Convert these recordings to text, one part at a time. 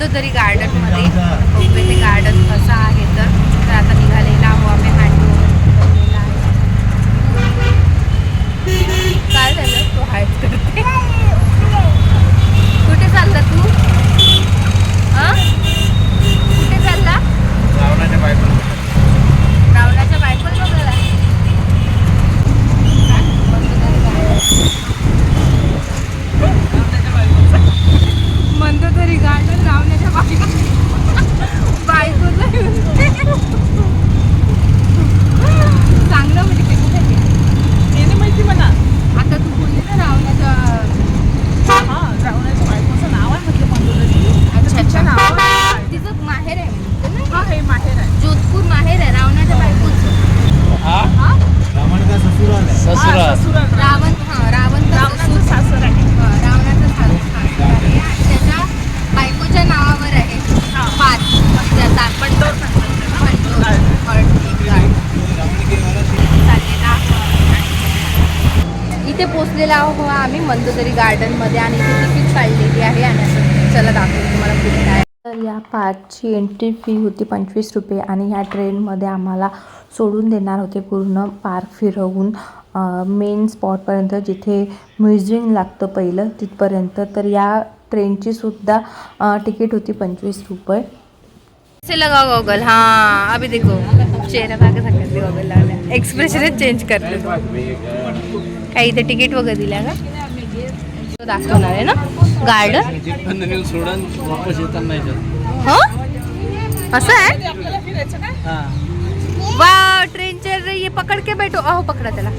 मंदोदरी गार्डनमध्ये बघूया ते गार्डन कसं आहे तर. तर आता निघालेला आहो आम्ही हँड काय झालं? तो हायच करते कुठे चालला तू हा कुठे चालला रावणाच्या बायकोला रावणाच्या बायकोला बघायला मंदोदरी गार्डन रावणाच्या बायको बायकोला चांगलं म्हणजे ते कुठे गेलं? माहिती म्हणा आता तू बोलली ना रावणाच्या हा रावणाच्या बायकोचं नाव आहे म्हटलं मंदोदरी अच्छा अच्छा नाव आहे तिचं माहेर आहे म्हणते ना? हा हे माहेर आहे जोधपूर माहेर आहे रावणाच्या बायकोचं हा रावण का ससुर आलाय हा, ससुराल रावण. रावण हा रावण रावणाचं सासर आहे हा, रावणाचं सासर आहे आणि त्याच्या बायकोच्या नावावर आहे हा. पाच त्याचा पंडोर म्हणतात त्याला. पंडोर. हळदी गाड. चाललेला आहे. इथे पोचलेला आहो. आम्ही मंदोदरी गार्डनमध्ये आणि इथे तिकीट काढलेली आहे आणि असं चला दाखवते तुम्हाला कुठे आहे तर या पार्कची एंट्री फी होती पंचवीस रुपये आणि ह्या ट्रेनमध्ये आम्हाला सोडून देणार होते पूर्ण पार्क फिरवून मेन स्पॉटपर्यंत जिथे म्युझियम लागतं पहिलं तिथपर्यंत. तर या ट्रेनची सुद्धा तिकीट होती पंचवीस रुपये. से लगा गॉगल हाँ अभी देखो. चेहरा एक्सप्रेशनच चेंज करले काही इथे तिकीट वगैरे दिल्या का? दाखवणार आहे ना? गार्डन? सोडून वापस येताना हो? असं आहे? वा ट्रेनचे ये पकड के बैठो. अहो पकडा त्याला.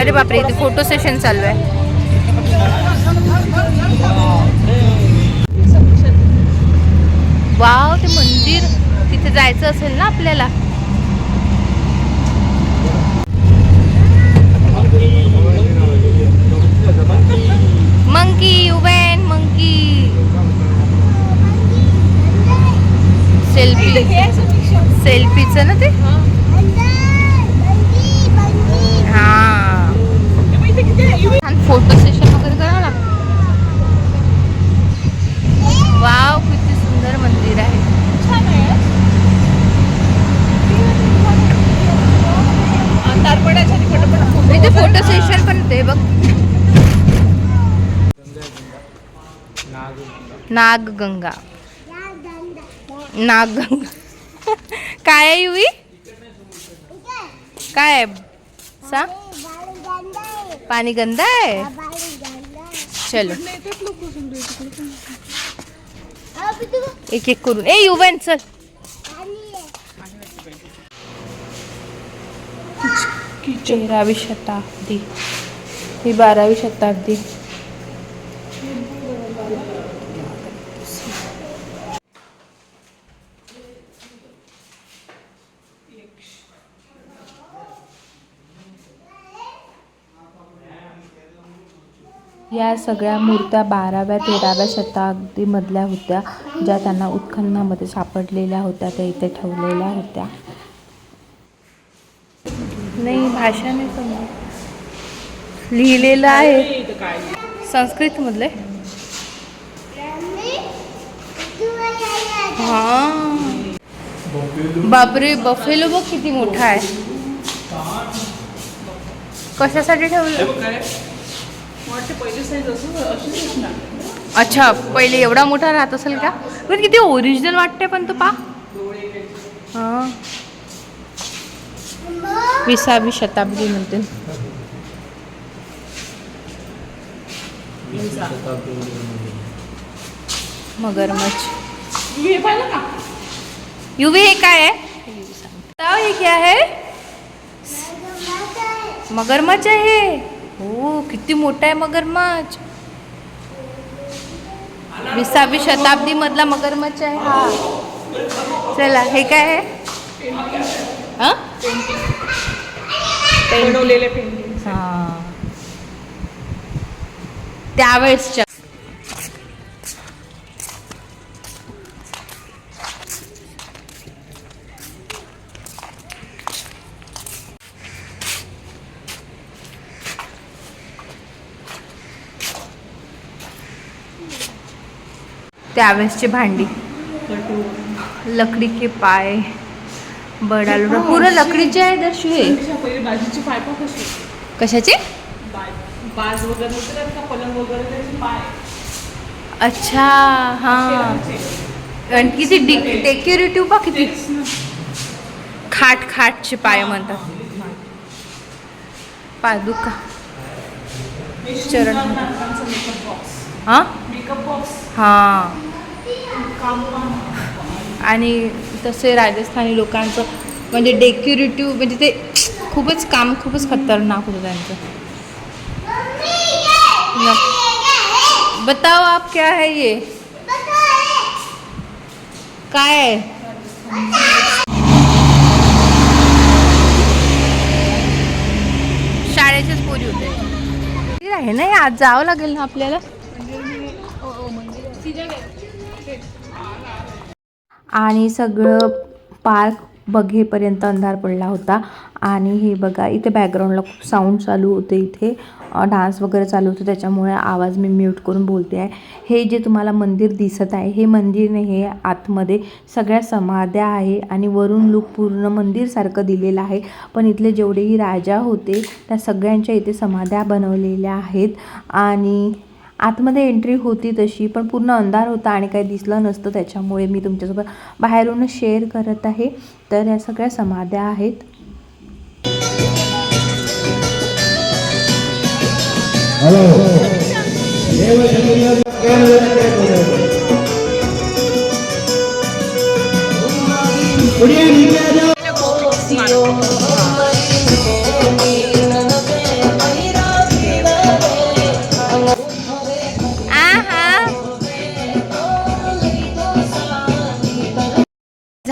अरे बापरे इथे फोटो सेशन चालू आहे. वाव ते मंदिर. तिथे जायचं असेल ना आपल्याला? मंकी उबेन मंकी सेल्फी सेल्फीचं ना ते? हा. छान फोटो सेशन वगैरे करा ना. वाव किती सुंदर मंदिर आहे. फोटो सेशन पण ते बघ. नागगंगा. नागगंगा. काय आहे युवी काय आहे? सांग पाणी गंदा आहे? चलो. एक एक करून. ए युवन चल. तेरावी शताब्दी. ही बारावी शताब्दी. या सगळ्या मूर्त्या बाराव्या तेराव्या शताब्दीमधल्या होत्या ज्या त्यांना उत्खननामध्ये सापडलेल्या होत्या त्या इथे ठेवलेल्या होत्या. नाही भाषा नाही. लिहिलेलं आहे. संस्कृतमधले? हां हा. बापरे बफेलो बघ किती मोठा आहे. कशासाठी ठेवलं? अच्छा पहिले एवढा मोठा राहत असेल का? पण किती ओरिजिनल वाटते पण तो पा. हा. विसावी शताब्दी म्हणते. मगरमच्छ. युवी हे काय आहे? हे क्या है. मगरमच्छ आहे. हो किती मोठा आहे मगरमच्छ. विसावी शताब्दी मधला मगरमच्छ आहे हा. चला हे काय आहे? हा? पेंटिंग. हा. त्यावेळेसच्या त्यावेळेसची भांडी. लकडी के पाय बडा लोटा पुरं लकडीचे आहे दर्शू हे बाजूची पाय कशी? कशाचे? बाज वगैरे पलंग वगैरे अच्छा हां. आणि किती डेकोरेटिव्ह पा किती. खाट खाटचे पाय म्हणतात. पादुका चरण. हां? मेकअप बॉक्स हां आणि तसे राजस्थानी लोकांचं म्हणजे डेकोरेटिव्ह म्हणजे ते खूपच काम खूपच खतरनाक होतं त्यांचं. न- बताओ आप क्या है ये? काय आहे? शाळेचेच पोरी होते. आहे ना आज जावं लागेल ना आपल्याला? आणि सगळं पार्क बघेपर्यंत अंधार पडला होता. आणि हे बघा इथे बॅकग्राऊंडला खूप साऊंड चालू होते इथे. डान्स वगैरे चालू होतं त्याच्यामुळे आवाज मी म्यूट करून बोलते आहे. हे जे तुम्हाला मंदिर दिसत आहे हे मंदिर नाही हे आतमध्ये सगळ्या समाध्या आहे आणि वरून लूक पूर्ण मंदिरसारखं दिलेलं आहे. पण इथले जेवढेही राजा होते त्या सगळ्यांच्या इथे समाध्या बनवलेल्या आहेत. आणि आतमध्ये एंट्री होती तशी पण पूर्ण अंधार होता आणि काही दिसलं नसतं त्याच्यामुळे मी तुमच्यासोबत बाहेरूनच शेअर करत आहे. तर या सगळ्या समाध्या आहेत.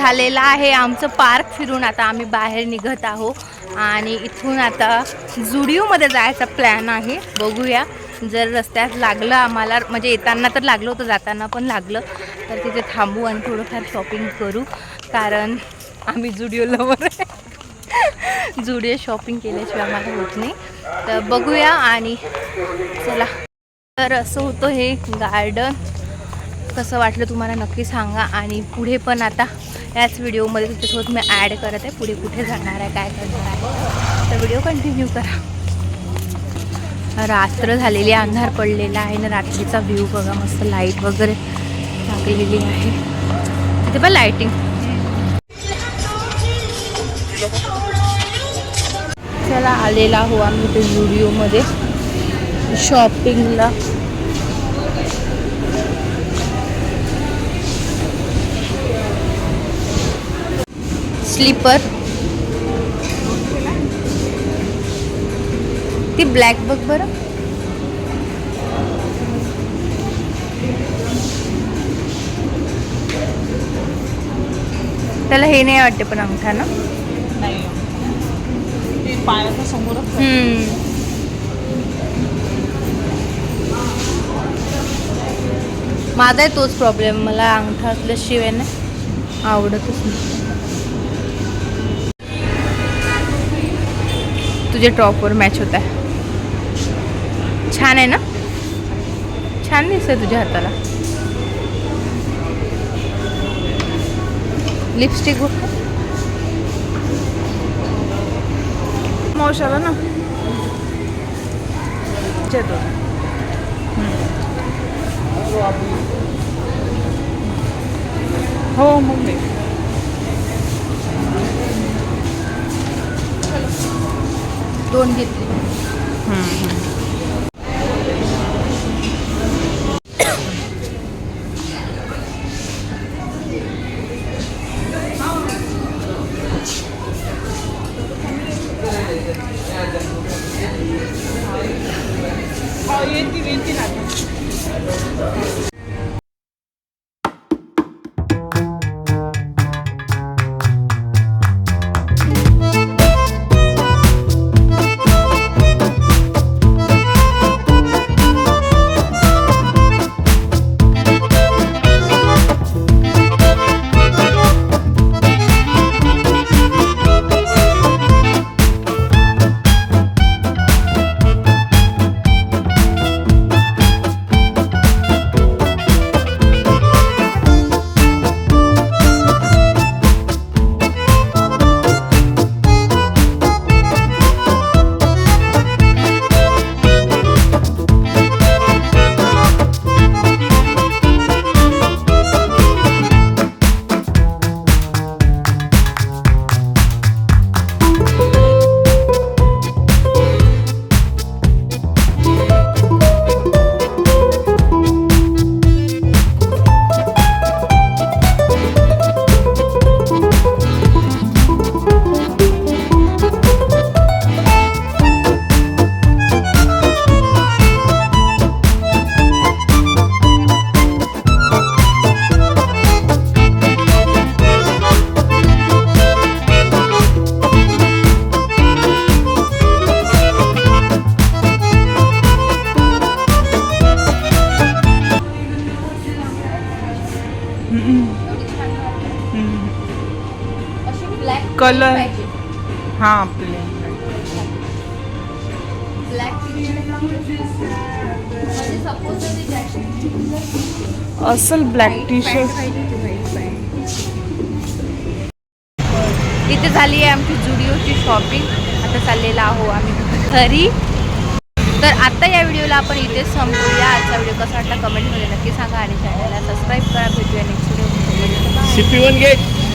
झालेला आहे. आमचं पार्क फिरून आता आम्ही बाहेर निघत आहो आणि इथून आता जुडिओमध्ये जायचा प्लॅन आहे. बघूया. जर रस्त्यात लागलं आम्हाला म्हणजे येताना तर लागलं होतं जाताना पण लागलं. तर तिथे थांबू आणि थोडंफार शॉपिंग करू. कारण आम्ही जुडिओ लवर जुडिओ शॉपिंग केल्याशिवाय आम्हाला होत नाही. तर बघूया आणि चला. तर असं होतं हे गार्डन. कसं वाटलं तुम्हाला नक्की सांगा. आणि पुढे पण आता याच व्हिडिओमध्ये तुमच्यासोबत मी ॲड करत आहे. पुढे कुठे जाणार आहे काय करणार आहे. तर व्हिडिओ कंटिन्यू करा. रात्र झालेली अंधार पडलेला आहे. ना रात्रीचा व्ह्यू बघा मस्त लाइट वगैरे टाकलेली आहे. तिथे पण लाईटिंग चला आलेला हो आम्ही ते व्हिडिओमध्ये शॉपिंगला स्लीपर. ती ब्लॅक बघ बरं. त्याला हे नाही वाटते पण अंगठा ना नाही पायाच्या समोरच. हम्म. माझा तोच प्रॉब्लेम मला अंगठा असल्याशिवाय ना आवडतच नाही. तुझ्या टॉपवर मॅच होत आहे. छान आहे ना? छान दिसतंय तुझ्या हाताला. लिपस्टिक बघ. मावशाला ना. हो मग दोन घेतले. हो येते येते पाहिजे हा। प्लेन असल ब्लॅक टी शर्ट इथे झाली आहे आमची जुडिओची शॉपिंग आता चाललेला आहो आम्ही घरी। तर आता या व्हिडिओला आपण इथेच संपवूया आजचा व्हिडिओ कसा वाटला कमेंटमध्ये नक्की सांगा आणि चॅनलला सबस्क्राईब करा. भेटूया नेक्स्ट व्हिडिओ शिपी वन गेट